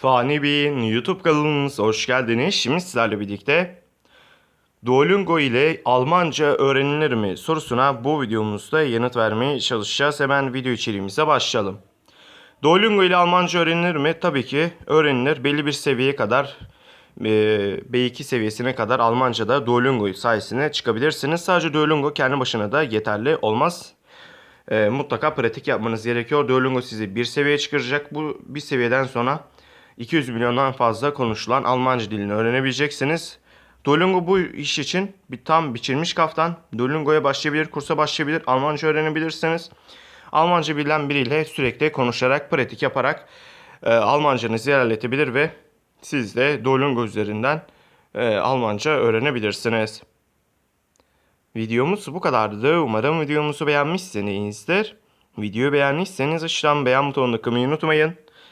Fani Bey'in YouTube kanalımıza hoş geldiniz. Şimdi sizlerle birlikte Duolingo ile Almanca öğrenilir mi sorusuna bu videomuzda yanıt vermeye çalışacağız. Hemen video içeriğimize başlayalım. Duolingo ile Almanca öğrenilir mi? Tabii ki öğrenilir. Belli bir seviyeye kadar e, B2 seviyesine kadar Almanca'da Duolingo sayesinde çıkabilirsiniz. Sadece Duolingo kendi başına da yeterli olmaz. E, mutlaka pratik yapmanız gerekiyor. Duolingo sizi bir seviyeye çıkaracak. Bu bir seviyeden sonra 200 milyondan fazla konuşulan Almanca dilini öğrenebileceksiniz. Duolingo bu iş için bir tam biçilmiş kaftan. Duolingo'ya başlayabilir, kursa başlayabilir, Almanca öğrenebilirsiniz. Almanca bilen biriyle sürekli konuşarak, pratik yaparak e, Almancanızı ilerletebilir ve siz de Duolingo üzerinden e, Almanca öğrenebilirsiniz. Videomuz bu kadardı. Umarım videomuzu beğenmişsinizdir. Videoyu beğendiyseniz aşağıdan beğen butonuna kılmayı unutmayın.